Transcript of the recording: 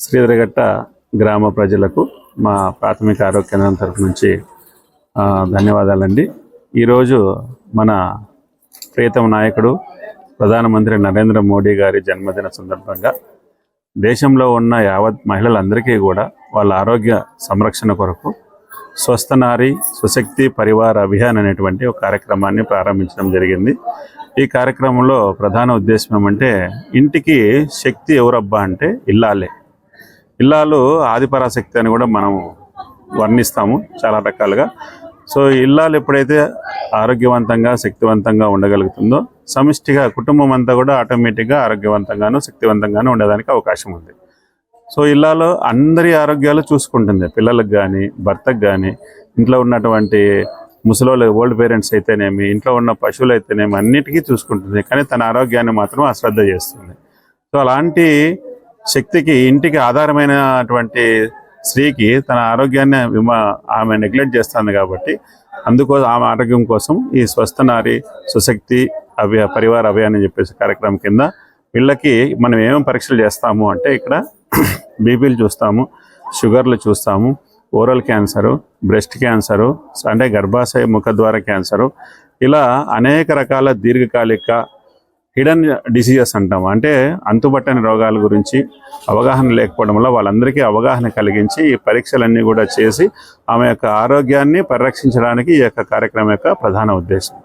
శ్రీధరగట్ట గ్రామ ప్రజలకు మా ప్రాథమిక ఆరోగ్య కేంద్రం తరపు నుంచి ధన్యవాదాలండి. ఈరోజు మన ప్రియతమ నాయకుడు ప్రధానమంత్రి నరేంద్ర మోడీ గారి జన్మదిన సందర్భంగా దేశంలో ఉన్న యావత్ మహిళలందరికీ కూడా వాళ్ళ ఆరోగ్య సంరక్షణ కొరకు స్వస్థ నారి సుశక్తి పరివార అభియాన్ అనేటువంటి ఒక కార్యక్రమాన్ని ప్రారంభించడం జరిగింది. ఈ కార్యక్రమంలో ప్రధాన ఉద్దేశం ఏమంటే ఇంటికి శక్తి ఎవరబ్బా అంటే ఇల్లాలే. ఇల్లాలు ఆదిపరాశక్తి అని కూడా మనము వర్ణిస్తాము చాలా రకాలుగా. సో ఇల్లాలు ఎప్పుడైతే ఆరోగ్యవంతంగా శక్తివంతంగా ఉండగలుగుతుందో సమిష్టిగా కుటుంబం అంతా కూడా ఆటోమేటిక్గా ఆరోగ్యవంతంగాను శక్తివంతంగాను ఉండడానికి అవకాశం ఉంది. సో ఇల్లాలో అందరి ఆరోగ్యాలు చూసుకుంటుంది. పిల్లలకు కానీ భర్తకు కానీ ఇంట్లో ఉన్నటువంటి ముసలోళ్ళు ఓల్డ్ పేరెంట్స్ అయితేనేమి ఇంట్లో ఉన్న పశువులు అయితేనేమి అన్నిటికీ చూసుకుంటుంది. కానీ తన ఆరోగ్యాన్ని మాత్రం అశ్రద్ధ చేస్తుంది. సో అలాంటి శక్తికి ఇంటికి ఆధారమైనటువంటి స్త్రీకి తన ఆరోగ్యాన్ని విమా ఆమె నెగ్లెక్ట్ చేస్తుంది కాబట్టి అందుకోసం ఆమె ఆరోగ్యం కోసం ఈ స్వస్థ నారి సుశక్తి అభి పరివార అభియాన్ అని చెప్పేసి కార్యక్రమం కింద వీళ్ళకి మనం ఏమేమి పరీక్షలు చేస్తాము అంటే ఇక్కడ బీపీలు చూస్తాము షుగర్లు చూస్తాము ఓరల్ క్యాన్సరు బ్రెస్ట్ క్యాన్సరు అంటే గర్భాశయ ముఖద్వార క్యాన్సరు ఇలా అనేక రకాల దీర్ఘకాలిక హిడెన్ డిసీజెస్ అంటాం అంటే అంతుబట్టని రోగాల గురించి అవగాహన లేకపోవడం వల్ల వాళ్ళందరికీ అవగాహన కలిగించి ఈ పరీక్షలన్నీ కూడా చేసి ఆమె యొక్క ఆరోగ్యాన్ని పరిరక్షించడానికి ఈ యొక్క కార్యక్రమం యొక్క ప్రధాన ఉద్దేశం.